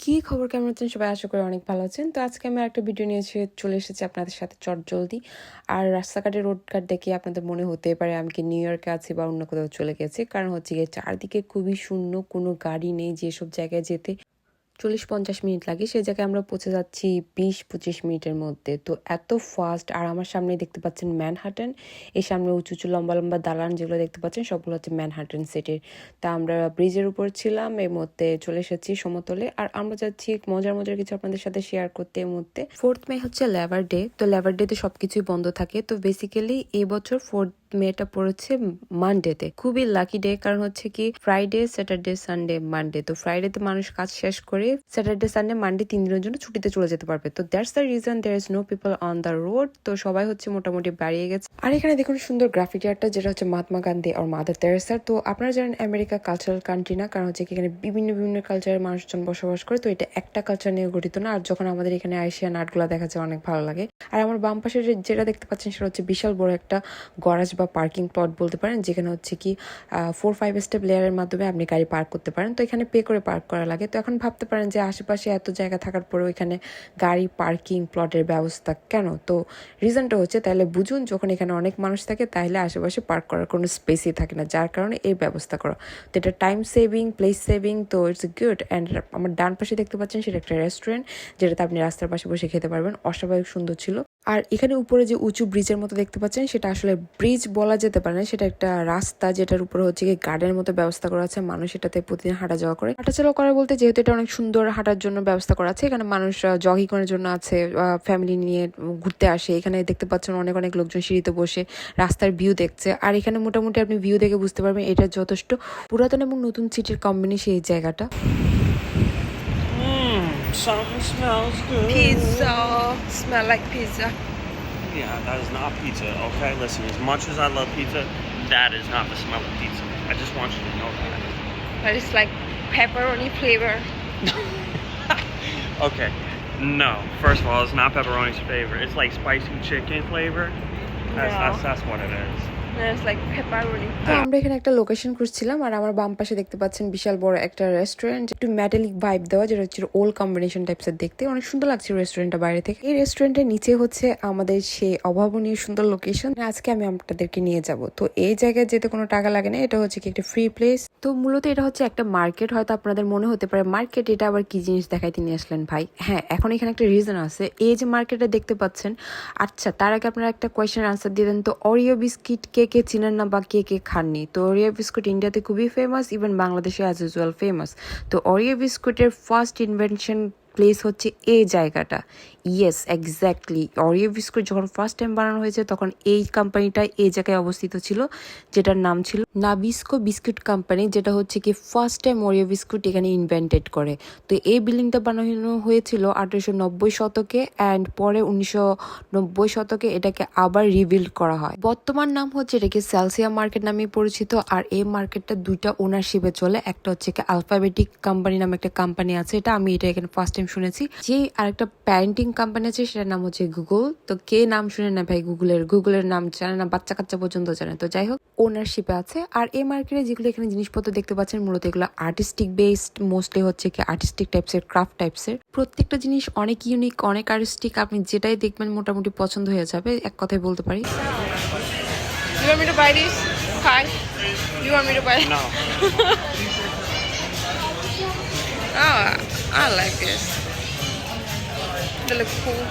কি খবর, কেমন আছেন? সবাই আশা করি অনেক ভালো আছেন। তো আজকে আমি একটা ভিডিও নিয়ে চলে এসেছি আপনাদের সাথে চট জলদি আর রাস্তাঘাটে রোডঘাট দেখে আপনাদের মনে হতে পারে আমি কি নিউ ইয়র্কে আছি বা অন্য কোথাও চলে গেছি। কারণ হচ্ছে গিয়ে চারদিকে খুবই শূন্য, কোনো গাড়ি নেই, যেসব জায়গায় যেতে চল্লিশ পঞ্চাশ মিনিট লাগে। সেই জায়গায় আমরা পৌঁছে যাচ্ছি বিশ পঁচিশ মিনিটের মধ্যে। তো এত ফাস্ট আর আমার সামনে দেখতে পাচ্ছেন ম্যানহাটন এই সামনে উঁচু উঁচু, লম্বা লম্বা দালান যেগুলো দেখতে পাচ্ছেন, সবগুলো হচ্ছে ম্যানহাটন সিটির তা আমরা ব্রিজের উপর ছিলাম, এর মধ্যে চলে এসেছি সমতলে। আর আমরা যাচ্ছি মজার মজার কিছু আপনাদের সাথে শেয়ার করতে এর মধ্যে। ফোর্থ মে হচ্ছে লেবার ডে তো লেবার ডেতে সবকিছুই বন্ধ থাকে। তো বেসিক্যালি এবছর ফোর্থ মেটা পড়েছে মানডেতে খুবই লাকি ডে কারণ হচ্ছে কি ফ্রাইডে স্যাটারডে সানডে মানডে তো ফ্রাইডেতে মানুষ কাজ শেষ করে স্যাটারডে সানডে মানডে তিন দিনের জন্য ছুটিতে চলে যেতে পারবে। তো that's the reason there is no people on the road তো সবাই হচ্ছে মোটামুটি বাড়িয়ে গেছে। আর এখানে দেখুন সুন্দর গ্রাফিটি আর্টটা যেটা হচ্ছে মহাত্মা গান্ধী আর মাদার তেরেসার তো আপনারা জানেন আমেরিকা কালচারাল কান্ট্রি না, কারণ হচ্ছে এখানে বিভিন্ন বিভিন্ন কালচারের মানুষজন বসবাস করে। তো এটা একটা কালচার নিয়ে গঠিত না, আর যখন আমাদের এখানে আইসিয়ান আর্টগুলো দেখা যায়, অনেক ভালো লাগে। আর আমার বাম পাশে যেটা দেখতে পাচ্ছেন, সেটা হচ্ছে বিশাল বড় একটা গরাজ বা পার্কিং প্লট বলতে পারেন, যেখানে হচ্ছে কি ফোর ফাইভ স্টেপ লেয়ারের মাধ্যমে আপনি গাড়ি পার্ক করতে পারেন। তো এখানে পে করে পার্ক করা লাগে। তো এখন ভাবতে পারেন যে আশেপাশে এত জায়গা থাকার পরেও এখানে গাড়ি, পার্কিং প্লটের ব্যবস্থা কেন? তো রিজনটা হচ্ছে তাহলে বুঝুন, যখন এখানে অনেক মানুষ থাকে তাহলে আশেপাশে পার্ক করার কোনো স্পেসই থাকে না। যার কারণে এই ব্যবস্থা করা। তো এটা টাইম সেভিং প্লেস সেভিং তো ইটস গুড অ্যান্ড আমার ডান পাশে দেখতে পাচ্ছেন সেটা একটা রেস্টুরেন্ট যেটাতে আপনি রাস্তার পাশে বসে খেতে পারবেন। অস্বাভাবিক সুন্দর ছিল। আর এখানে উপরে যে উঁচু ব্রিজের মতো দেখতে পাচ্ছেন, সেটা আসলে ব্রিজ বলা যেতে পারে না, সেটা একটা রাস্তা যেটার উপরে হচ্ছে কি গার্ডেনের মতো ব্যবস্থা করা আছে, মানুষ এটাতে প্রতিদিন হাঁটা যাওয়া করে। হাঁটা হাঁটাচলা করা বলতে যেহেতু এটা অনেক সুন্দর হাঁটার জন্য ব্যবস্থা করা আছে, এখানে মানুষ জগিং করার জন্য আছে ফ্যামিলি নিয়ে ঘুরতে আসে, এখানে দেখতে পাচ্ছেন অনেক অনেক লোকজন সিঁড়িতে বসে রাস্তার ভিউ দেখছে। আর এখানে মোটামুটি আপনি ভিউ দেখে বুঝতে পারবেন এটা যথেষ্ট পুরাতন এবং নতুন সিটির কম্বিনেশন এই জায়গাটা। Something smells good. Pizza. Smell like pizza. Yeah, that is not pizza, okay? Listen, as much as I love pizza, that is not the smell of pizza. I just want you to know that. But it's like pepperoni flavor. okay, no. First of all, it's not pepperoni's flavor. It's like spicy chicken flavor. That's, no. that's, that's what it is. আমরা এখানে একটা location খুঁজছিলাম আর আমার বাম পাশে দেখতে পাচ্ছেন বিশাল বড় একটা রেস্টুরেন্ট একটু মেটালিক ভাইব দেওয়া, যেটা হচ্ছে ওল্ড কম্বিনেশন টাইপসের দেখতে। অনেক সুন্দর লাগছে রেস্টুরেন্টটা বাইরে থেকে। এই রেস্টুরেন্টের নিচে হচ্ছে আমাদের সেই অভাবনীয় সুন্দর লোকেশন আজকে আমি আপনাদেরকে নিয়ে যাব। তো এই জায়গায় যেতে কোনো টাকা লাগে না, এটা হচ্ছে কি একটা ফ্রি প্লেস তো মূলত এটা হচ্ছে একটা মার্কেট হয়তো আপনাদের মনে হতে পারে মার্কেট এটা আবার কি জিনিস দেখাইতে নিয়ে আসলেন ভাই? হ্যাঁ এখন এখানে একটা রিজন আছে। এই যে মার্কেটে দেখতে পাচ্ছেন আচ্ছা তার আগে আপনারা একটা কোয়েশ্চেন আনসার দিয়ে দেন। তো অরিও বিস্কিট কে কে কে চিনেন না বা কে কে খাননি। তো ওরিও বিস্কুট ইন্ডিয়াতে খুবই ফেমাস ইভেন বাংলাদেশে অ্যাজ ইউজুয়াল ফেমাস তো ওরিও বিস্কুটের ফার্স্ট ইনভেনশন প্লেস হচ্ছে এই জায়গাটা। ইয়েস এক্স্যাক্টলি অরিও বিস্কুট যখন ফার্স্ট টাইম বানানো হয়েছে, তখন এই কোম্পানিটা এই জায়গায় অবস্থিত ছিল, যেটার নাম ছিল নাবিস্কো বিস্কুট কোম্পানি যেটা হচ্ছে কি ফার্স্ট টাইম অরিও বিস্কুট এখানে ইনভেন্টেড করে। তো এই বিল্ডিংটা বানানো হয়েছিল আঠারোশো নব্বই শতকে অ্যান্ড পরে উনিশশো নব্বই শতকে এটাকে আবার রিবিল্ড করা হয়। বর্তমান নাম হচ্ছে এটাকে সেলসিয়া মার্কেট নামে পরিচিত, আর এই মার্কেটটা দুইটা ওনারশিপে চলে। একটা হচ্ছে কি আলফাবেটিক কোম্পানি নামে একটা কোম্পানি আছে, এটা আমি এটা এখানে ফার্স্ট টাইম শুনেছি যে আরেকটা প্যারেন্টিং কোম্পানি আছে সেটার নাম হচ্ছে গুগল তো কে নাম শুনে না ভাই গুগলের গুগলের নাম জানে না বাচ্চা কাচ্চা পর্যন্ত জানে তো যাই হোক ওনারশিপে আছে আর এই মার্কেটে যেগুলো এখানে জিনিসপত্র দেখতে পাচ্ছেন মূলত এগুলো আর্টিস্টিক বেসড মোস্টলি হচ্ছে কি আর্টিস্টিক টাইপসের ক্রাফট টাইপসের প্রত্যেকটা জিনিস অনেক ইউনিক অনেক আর্টিস্টিক আপনি যেটাই দেখবেন মোটামুটি পছন্দ হয়ে যাবে এক কথায় বলতে পারি You want me to buy these? Hi. You want me to buy? No. Oh, I like this. They look cool.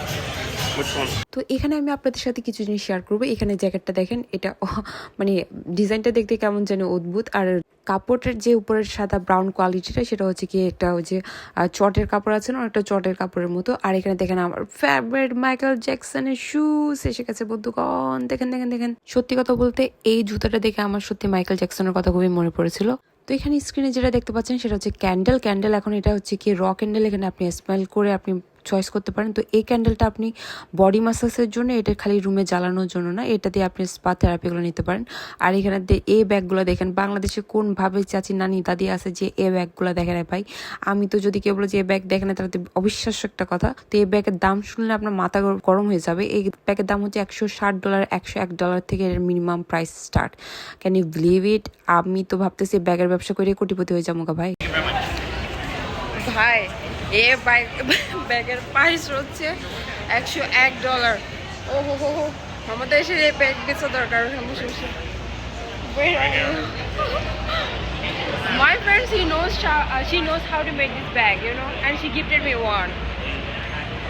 Which one? তো এখানে আমি আপনাদের সাথে কিছু জিনিস শেয়ার করব। এখানে জ্যাকেটটা দেখেন এটা মানে ডিজাইনটা দেখতে কেমন যেন অদ্ভুত। আর কাপড়ের যে উপরের সাদা ব্রাউন কোয়ালিটিটা সেটা হচ্ছে কি একটা ওই যে চটের কাপড় আছে না একটা চটের কাপড়ের মতো। আর এখানে দেখেন আমার ফেভারিট মাইকেল জ্যাকসনের শুজ এসে গেছে বন্ধুগণ। দেখেন দেখেন দেখেন। সত্যি কথা বলতে এই জুতাটা দেখে আমার সত্যি মাইকেল জ্যাকসনের কথা খুবই মনে পড়েছিল। তো এখানে স্ক্রিনে যেটা দেখতে পাচ্ছেন সেটা হচ্ছে ক্যান্ডেল ক্যান্ডেল এখন এটা হচ্ছে কি র ক্যান্ডেল এখানে আপনি স্মেল করে আপনি চয়েস করতে পারেন। তো এই ক্যান্ডেলটা আপনি বডি মাসাজের জন্য, এটা খালি রুমে জ্বালানোর জন্য না, এটা দিয়ে আপনি স্পা থেরাপিগুলো নিতে পারেন। আর এখানে এই ব্যাগগুলো দেখেন, বাংলাদেশে কোনভাবে চাচি নানি দাদি আছে যে এ ব্যাগগুলো দেখে না ভাই? আমি তো যদি কেউ বলে যে এ ব্যাগ দেখে না তাহলে অবিশ্বাস্য একটা কথা। তো এই ব্যাগের দাম শুনলে আপনার মাথা গরম হয়ে যাবে। এই ব্যাগের দাম হচ্ছে একশো ষাট ডলার একশো এক ডলার থেকে এর minimum price start can you believe it আমি তো ভাবতেছি ব্যাগের ব্যবসা করে কোটিপতি হয়ে যাব ভাই। Hi. এ ব্যাগ ব্যাগের প্রাইস হচ্ছে একশো এক ডলার ও হো হো হো আমাদের এসে এই ব্যাগ বেচা দরকার বসে My friend, she knows uh, she knows how to make this bag, you know, and she gifted me one.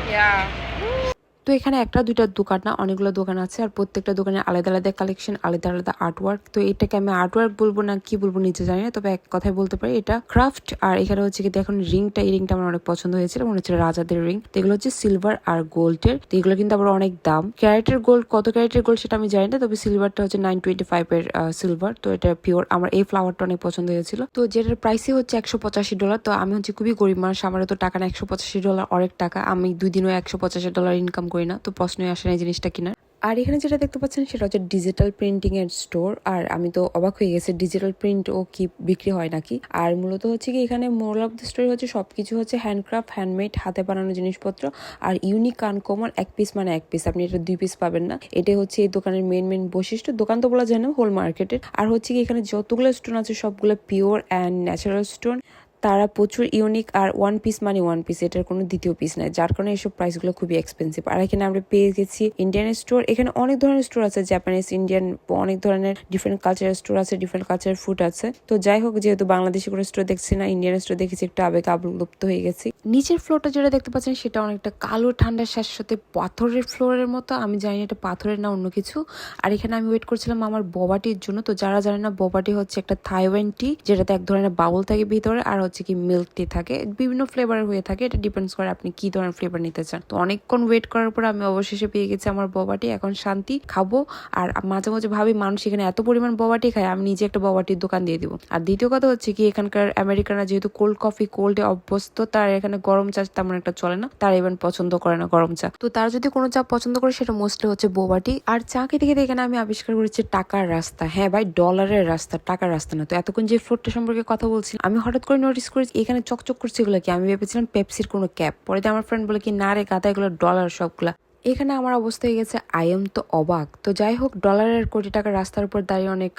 Yeah. তো এখানে একটা, দুইটা দোকান না, অনেকগুলো দোকান আছে আর প্রত্যেকটা দোকানে আলাদা আলাদা কালেকশন আলাদা আলাদা আর্টওয়ার্ক তো এটাকে আমি আর্টওয়ার্ক বলব না কি বলব নিজে জানি না, তবে এক কথায় বলতে পারি, এটা ক্রাফট আর এখানে হচ্ছে কি দেখুন রিংটা এই রিংটা আমার অনেক পছন্দ হয়েছিল, মনে হচ্ছে রাজাদের রিং তো এগুলো হচ্ছে সিলভার আর গোল্ডের তো এগুলো কিন্তু আবার অনেক দাম। ক্যারেটের গোল্ড কত ক্যারেটের গোল্ড সেটা আমি জানি না, তবে সিলভারটা হচ্ছে নাইন টোয়েন্টি ফাইভ এর সিলভার তো এটা পিওর আমার এই ফ্লাওয়ারটা অনেক পছন্দ হয়েছিল। তো যেটার প্রাইসই হচ্ছে একশো পঁচাশি ডলার তো আমি হচ্ছে খুবই গরিব মানুষ, আমার তো টাকা না, একশো পঁচাশি ডলার অনেক টাকা। আমি দুই দিনও একশো পঁচাশি ডলার ইনকাম করি না, তো প্রশ্নই আসে না এই জিনিসটা কিনা আর এখানে যেটা দেখতে পাচ্ছেন সেটা হচ্ছে ডিজিটাল প্রিন্টিং এর স্টোর আর আমি তো অবাক হয়ে গেছি ডিজিটাল প্রিন্ট ও কি বিক্রি হয় নাকি? আর মূলত হচ্ছে কি এখানে মোরাল অফ দ্য স্টোরি হচ্ছে সবকিছু হচ্ছে হ্যান্ডক্রাফট হ্যান্ডমেড হাতে বানানো জিনিসপত্র, আর ইউনিক আনকমন এক পিস মানে এক পিস আপনি এটা দুই পিস পাবেন না। এটাই হচ্ছে এই দোকানের মেন মেন বৈশিষ্ট্য। দোকান তো বলা যায় না হোল মার্কেটের আর হচ্ছে কি এখানে যতগুলো স্টোন আছে, সবগুলো পিওর অ্যান্ড ন্যাচারাল স্টোন তারা প্রচুর ইউনিক আর ওয়ান পিস মানে ওয়ান পিস এটার কোনো দ্বিতীয় পিস নাই। যার কারণে এইসব প্রাইসগুলো খুবই এক্সপেন্সিভ আর এখানে আমরা পেয়ে গেছি ইন্ডিয়ান স্টোর এখানে অনেক ধরনের স্টোর আছে জাপানিজ ইন্ডিয়ান অনেক ধরনের ডিফারেন্ট কালচারের স্টোর আছে ডিফারেন্ট কালচারের ফুড আছে। তো যাই হোক, যেহেতু বাংলাদেশি কোনো স্টোর দেখছি না ইন্ডিয়ান স্টোর দেখেছি, একটু আবেগ আবলুপ্ত হয়ে গেছি। নিচের ফ্লোরটা যেটা দেখতে পাচ্ছেন, সেটা অনেকটা কালো ঠান্ডার সাথে সাথে পাথরের ফ্লোরের মতো। আমি জানি এটা পাথরের না অন্য কিছু। আর এখানে আমি ওয়েট করছিলাম আমার ববাটির জন্য। তো যারা জানে না ববাটি হচ্ছে একটা থাইওয়ান টি যেটাতে এক ধরনের বাবল থাকে ভিতরে, আর হচ্ছে কি মিল্ক টি থাকে। বিভিন্ন ফ্লেভারের হয়ে থাকে। এটা ডিপেন্ডস করে আপনি কি ধরনের ফ্লেভার নিতে চান। তো অনেকক্ষণ ওয়েট করার পর আমি অবশেষে পেয়ে গেছি আমার ববাটি। এখন শান্তি, খাব। আর মাঝে মাঝে ভাবি, মানুষ এখানে এত পরিমাণ ববাটি খায়, আমি নিজে একটা ববাটির দোকান দিয়ে দিব। আর দ্বিতীয় কথা হচ্ছে কি, এখানকার আমেরিকানরা যেহেতু কোল্ড কফি কোল্ডে অভ্যস্ত, তার এখানে গরম চা তেমন একটা চলে না। তারা ইভেন পছন্দ করে না গরম চা। তো তার যদি কোনো চা পছন্দ করে, সেটা মোস্টলি হচ্ছে বোবাটি। আর চা খেতে খেতে এখানে আমি আবিষ্কার করেছি টাকার রাস্তা। হ্যাঁ ভাই ডলারের রাস্তা, টাকার রাস্তা না। তো এতক্ষণ যে ফ্লোরটা সম্পর্কে কথা বলছি আমি হঠাৎ করে নোটিস করেছি এখানে চকচক করছে এগুলো কি? আমি ভেবেছিলাম পেপসির কোনো ক্যাপ। পরে আমার ফ্রেন্ড বলে কি, না রে গাদা এগুলো ডলার সবগুলা। এখানে আমার অবস্থা হয়ে গেছে আই এম তো অবাক। তো যাই হোক ডলারের কোটি টাকার রাস্তার উপর দাঁড়িয়ে অনেক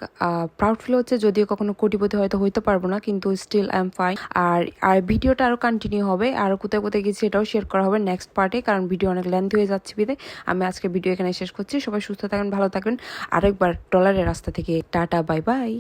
প্রাউড ফিল হচ্ছে। যদিও কখনো কোটিপতি হয়তো হইতে পারব না, কিন্তু স্টিল আই এম ফাইন আর আর ভিডিওটা আরও কন্টিনিউ হবে, আর কোথায় কোথায় গেছি এটাও শেয়ার করা হবে নেক্সট পার্টে কারণ ভিডিও অনেক লেন্থ হয়ে যাচ্ছে বিদে। আমি আজকে ভিডিও এখানে শেষ করছি। সবাই সুস্থ থাকবেন, ভালো থাকবেন। আরেকবার ডলারের রাস্তা থেকে, টাটা বাই বাই